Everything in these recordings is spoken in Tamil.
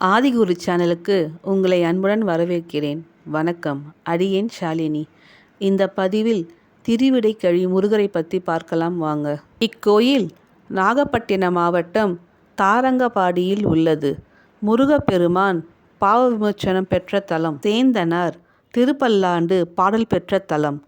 ஆதிகுரு சேனலுக்கு உங்களை அன்புடன் வரவேற்கிறேன். வணக்கம். அடியேன் ஷாலினி. இந்த பதிவில் திருவிடை கழி முருகரை பற்றி பார்க்கலாம் வாங்க. இக்கோயில் நாகப்பட்டினம் மாவட்டம் தாரங்கபாடியில் உள்ளது. முருகப்பெருமான் பாவ விமோச்சனம் பெற்ற தலம். சேந்தனார் திருப்பல்லாண்டு பாடல் பெற்ற தலம்.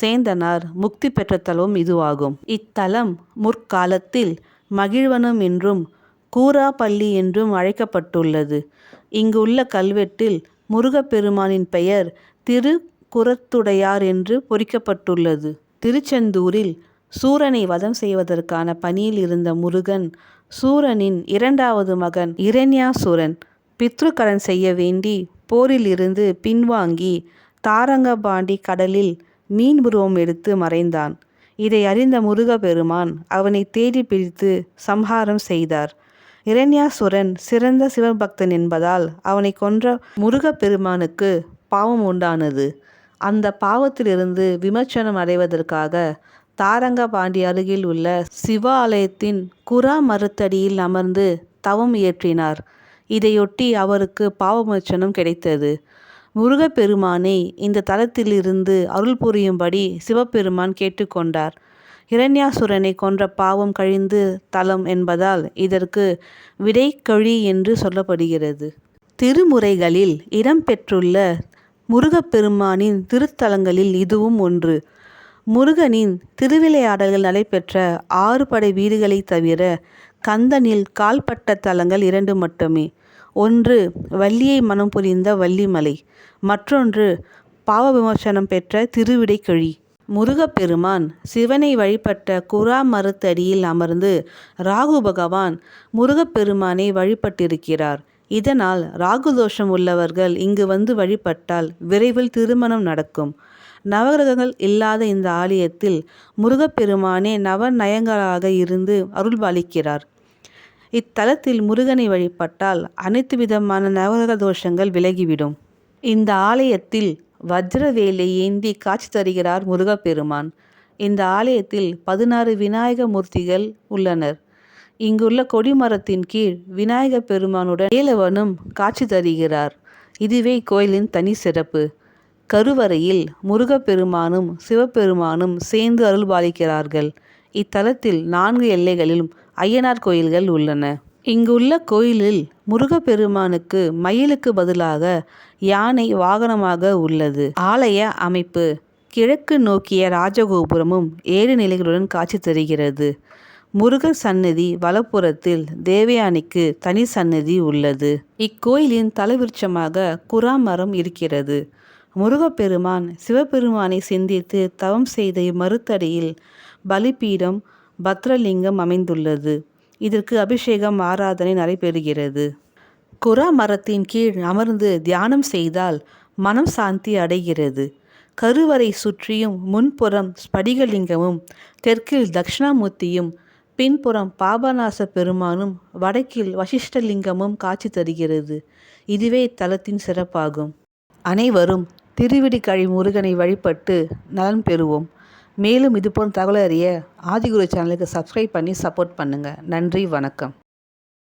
சேந்தனார் முக்தி பெற்ற தலமும் இதுவாகும். இத்தலம் முற்காலத்தில் மகிழ்வனம் என்றும் கூராப்பள்ளி என்றும் அழைக்கப்பட்டுள்ளது. இங்குள்ள கல்வெட்டில் முருகப்பெருமானின் பெயர் திரு குரத்துடையார் என்று பொறிக்கப்பட்டுள்ளது. திருச்செந்தூரில் சூரனை வதம் செய்வதற்கான பணியில் இருந்த முருகன் சூரனின் இரண்டாவது மகன் இரண்யாசூரன் பித்ருக்கடன் செய்ய வேண்டி போரில் இருந்து பின்வாங்கி தாரங்கபாண்டி கடலில் மீன் உருவம் எடுத்து மறைந்தான். இதை அறிந்த முருகப்பெருமான் அவனை தேடி பிடித்து சம்ஹாரம் செய்தார். இரண்யாசுரன் சிறந்த சிவபக்தன் என்பதால் அவனை கொன்ற முருகப்பெருமானுக்கு பாவம் உண்டானது. அந்த பாவத்திலிருந்து விமர்சனம் அடைவதற்காக தாரங்கபாண்டி அருகில் உள்ள சிவாலயத்தின் குரா மருத்தடியில் அமர்ந்து தவம் இயற்றினார். இதையொட்டி அவருக்கு பாவமோச்சனம் கிடைத்தது. முருகப்பெருமானை இந்த தலத்திலிருந்து அருள் புரியும்படி சிவபெருமான் கேட்டுக்கொண்டார். இரண்யாசுரனை கொன்ற பாவம் கழிந்து தலம் என்பதால் இதற்கு விடைக்கழி என்று சொல்லப்படுகிறது. திருமுறைகளில் இடம்பெற்றுள்ள முருகப்பெருமானின் திருத்தலங்களில் இதுவும் ஒன்று. முருகனின் திருவிளையாடல்கள் நடைபெற்ற ஆறு படை வீடுகளைத் தவிர கந்தனில் கால்பட்ட தலங்கள் இரண்டு மட்டுமே. ஒன்று வள்ளியை மனம் புரிந்த வள்ளிமலை மற்றொன்று பாவ விமர்சனம் பெற்ற திருவிடைக்கழி. முருகப்பெருமான் சிவனை வழிபட்ட குரா மருத்தடியில் அமர்ந்து ராகு பகவான் முருகப்பெருமானை வழிபட்டிருக்கிறார். இதனால் ராகு தோஷம் உள்ளவர்கள் இங்கு வந்து வழிபட்டால் விரைவில் திருமணம் நடக்கும். நவகிரகங்கள் இல்லாத இந்த ஆலயத்தில் முருகப்பெருமானே நவநயங்களாக இருந்து அருள்பாலிக்கிறார். இத்தலத்தில் முருகனை வழிபட்டால் அனைத்து விதமான நவகிரக தோஷங்கள் விலகிவிடும். இந்த ஆலயத்தில் வஜ்ரவேலை ஏந்தி காட்சி தருகிறார் முருகப்பெருமான். இந்த ஆலயத்தில் பதினாறு விநாயக மூர்த்திகள் உள்ளனர். இங்குள்ள கொடிமரத்தின் கீழ் விநாயக பெருமானுடன் ஏலவனும் காட்சி தருகிறார். இதுவே கோயிலின் தனி சிறப்பு. கருவறையில் முருகப்பெருமானும் சிவபெருமானும் சேர்ந்து அருள்பாலிக்கிறார்கள் இத்தலத்தில் நான்கு எல்லைகளிலும் ஐயனார் கோயில்கள் உள்ளன. இங்குள்ள கோயிலில் முருகப்பெருமானுக்கு மயிலுக்கு பதிலாக யானை வாகனமாக உள்ளது. ஆலய அமைப்பு கிழக்கு நோக்கிய ராஜகோபுரமும் ஏழு நிலைகளுடன் காட்சி தருகிறது. முருகர் சன்னதி வலப்புறத்தில் தேவயானிக்கு தனி சன்னதி உள்ளது. இக்கோயிலின் தலைவிருட்சமாக குராமரம் இருக்கிறது. முருகப்பெருமான் சிவபெருமானை சிந்தித்து தவம் செய்த இம்மறுத்தடியில் பலிபீடம் பத்ரலிங்கம் அமைந்துள்ளது. இதற்கு அபிஷேகம் ஆராதனை நடைபெறுகிறது. குரா மரத்தின் கீழ் அமர்ந்து தியானம் செய்தால் மனம் சாந்தி அடைகிறது. கருவறை சுற்றியும் முன்புறம் ஸ்படிகலிங்கமும் தெற்கில் தக்ஷணாமூர்த்தியும் பின்புறம் பாபநாச பெருமானும் வடக்கில் வசிஷ்டலிங்கமும் காட்சி தருகிறது. இதுவே தலத்தின் சிறப்பாகும். அனைவரும் திருவிடிக்கழி முருகனை வழிபட்டு நலன் பெறுவோம். மேலும் இதுபோன்ற தகவலை அறிய ஆதிகுரு சேனலுக்கு சப்ஸ்கிரைப் பண்ணி சப்போர்ட் பண்ணுங்கள் நன்றி வணக்கம்.